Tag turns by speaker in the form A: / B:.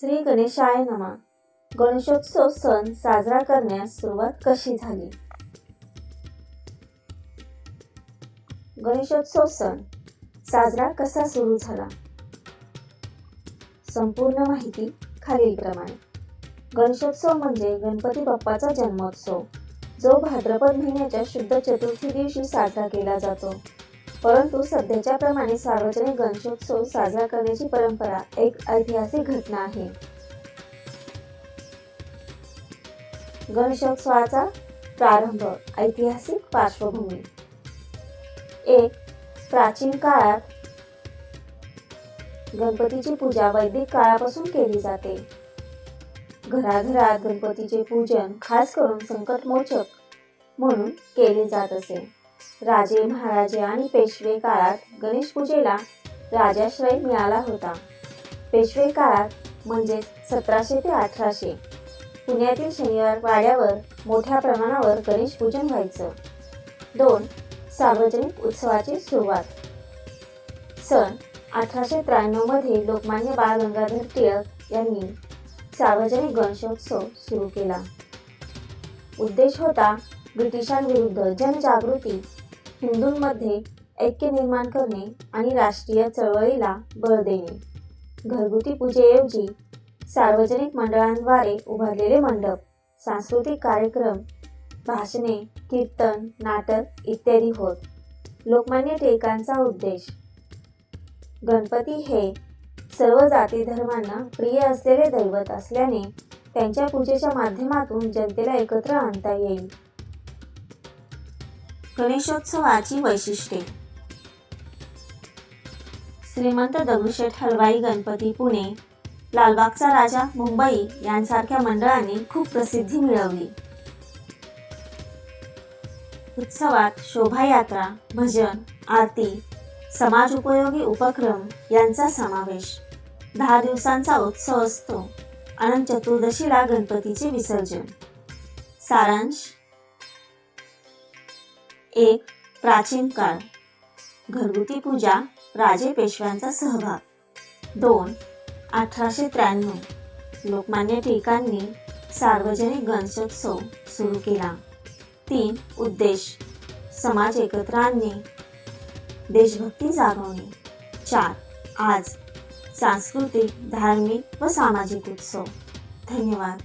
A: श्री गणेशाय नमा. गणेशोत्सव सण साजरा करण्यास सुरुवात कशी झाली? गणेशोत्सव सण साजरा कसा सुरू झाला? संपूर्ण माहिती खालीलप्रमाणे. गणेशोत्सव म्हणजे गणपती बाप्पाचा जन्मोत्सव जो भाद्रपद महिन्याच्या शुद्ध चतुर्थी दिवशी साजरा केला जातो. परंतु सध्याच्या प्रमाणे सार्वजनिक गणेशोत्सव साजरा करण्याची परंपरा एक ऐतिहासिक घटना आहे. गणेशोत्सवाचा प्रारंभ ऐतिहासिक पार्श्वभूमी. एक प्राचीन काळात गणपतीची पूजा वैदिक काळापासून केली जाते. घराघरात गणपतीचे पूजन खास करून संकटमोचक म्हणून केले जात असे. राजे महाराजे आणि पेशवे काळात गणेश पूजेला राजाश्रय मिळाला होता. पेशवे काळात म्हणजे सतराशे ते अठराशे. पुण्यातील शनिवार वाड्यावर मोठ्या प्रमाणावर गणेश पूजन व्हायचं. दोन सार्वजनिक उत्सवाची सुरुवात. सण अठराशे त्र्याण्णवमध्ये लोकमान्य बाळ गंगाधर टिळक यांनी सार्वजनिक गणेशोत्सव सुरू केला. उद्देश होता ब्रिटिशांविरुद्ध जनजागृती हिंदूंमध्ये ऐक्य निर्माण करणे आणि राष्ट्रीय चळवळीला बळ देणे. घरगुती पूजेऐवजी सार्वजनिक मंडळांद्वारे उभारलेले मंडप सांस्कृतिक कार्यक्रम भाषणे कीर्तन नाटक इत्यादी होत. लोकमान्य टिळकांचा उद्देश. गणपती हे सर्व जाती धर्मांना प्रिय असलेले दैवत असल्याने त्यांच्या पूजेच्या माध्यमातून जनतेला एकत्र आणता येईल. गणेशोत्सवाची वैशिष्ट्ये. श्रीमंत दगडूशेठ हलवाई गणपती पुणे. लालबागचा राजा मुंबई यांसारख्या मंडळांनी खूप प्रसिद्धी मिळवली. उत्सवात शोभायात्रा भजन आरती समाज उपयोगी उपक्रम यांचा समावेश. दहा दिवसांचा उत्सव असतो. अनंत चतुर्दशीला गणपतीचे विसर्जन. सारांश एक प्राचीन काळ. घरगुती पूजा राजे पेशव्यांचा सहभाग. दोन अठराशे त्र्याण्णव. लोकमान्य टिळकांनी सार्वजनिक गणेशोत्सव सुरू केला. तीन उद्देश. समाज एकत्र आणणे. देशभक्ती जागवणे. चार आज सांस्कृतिक धार्मिक व सामाजिक उत्सव. धन्यवाद.